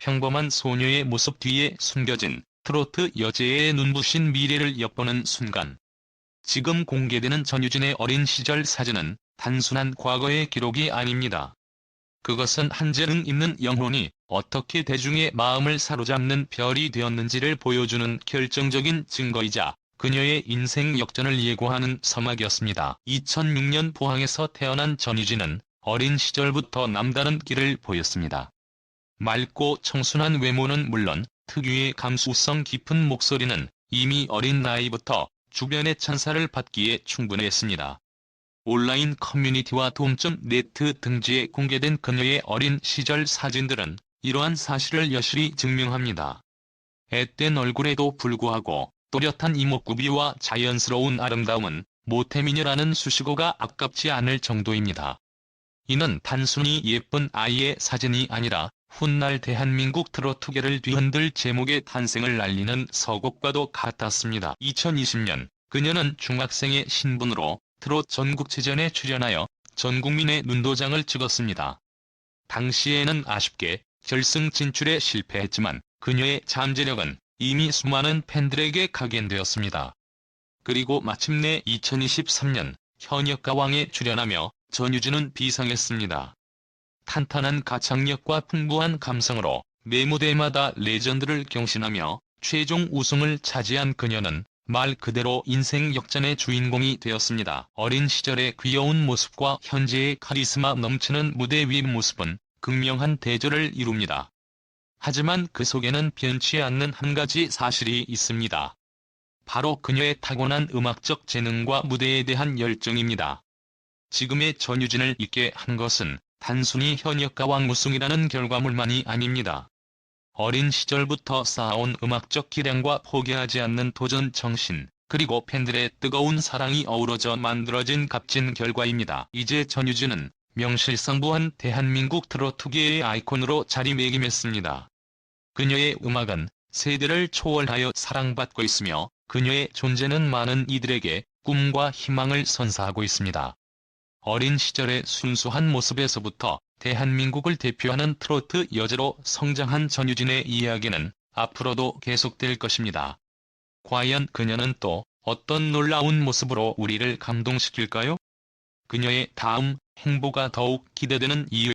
평범한 소녀의 모습 뒤에 숨겨진 트로트 여제의 눈부신 미래를 엿보는 순간. 지금 공개되는 전유진의 어린 시절 사진은 단순한 과거의 기록이 아닙니다. 그것은 한 재능 있는 영혼이 어떻게 대중의 마음을 사로잡는 별이 되었는지를 보여주는 결정적인 증거이자 그녀의 인생 역전을 예고하는 서막이었습니다. 2006년 포항에서 태어난 전유진은 어린 시절부터 남다른 길을 보였습니다. 맑고 청순한 외모는 물론 특유의 감수성 깊은 목소리는 이미 어린 나이부터 주변의 찬사를 받기에 충분했습니다. 온라인 커뮤니티와 돔점 네트 등지에 공개된 그녀의 어린 시절 사진들은 이러한 사실을 여실히 증명합니다. 앳된 얼굴에도 불구하고 또렷한 이목구비와 자연스러운 아름다움은 모태미녀라는 수식어가 아깝지 않을 정도입니다. 이는 단순히 예쁜 아이의 사진이 아니라 훗날 대한민국 트로트계를 뒤흔들 제목의 탄생을 알리는 서곡과도 같았습니다. 2020년 그녀는 중학생의 신분으로 트롯 전국체전에 출연하여 전 국민의 눈도장을 찍었습니다. 당시에는 아쉽게 결승 진출에 실패했지만 그녀의 잠재력은 이미 수많은 팬들에게 각인되었습니다. 그리고 마침내 2023년 현역가왕에 출연하며 전유진은 비상했습니다. 탄탄한 가창력과 풍부한 감성으로 매 무대마다 레전드를 경신하며 최종 우승을 차지한 그녀는 말 그대로 인생 역전의 주인공이 되었습니다. 어린 시절의 귀여운 모습과 현재의 카리스마 넘치는 무대 위 모습은 극명한 대조를 이룹니다. 하지만 그 속에는 변치 않는 한 가지 사실이 있습니다. 바로 그녀의 타고난 음악적 재능과 무대에 대한 열정입니다. 지금의 전유진을 있게 한 것은 단순히 현역가왕 우승이라는 결과물만이 아닙니다. 어린 시절부터 쌓아온 음악적 기량과 포기하지 않는 도전 정신, 그리고 팬들의 뜨거운 사랑이 어우러져 만들어진 값진 결과입니다. 이제 전유진은 명실상부한 대한민국 트로트계의 아이콘으로 자리매김했습니다. 그녀의 음악은 세대를 초월하여 사랑받고 있으며 그녀의 존재는 많은 이들에게 꿈과 희망을 선사하고 있습니다. 어린 시절의 순수한 모습에서부터 대한민국을 대표하는 트로트 여제로 성장한 전유진의 이야기는 앞으로도 계속될 것입니다. 과연 그녀는 또 어떤 놀라운 모습으로 우리를 감동시킬까요? 그녀의 다음 행보가 더욱 기대되는 이유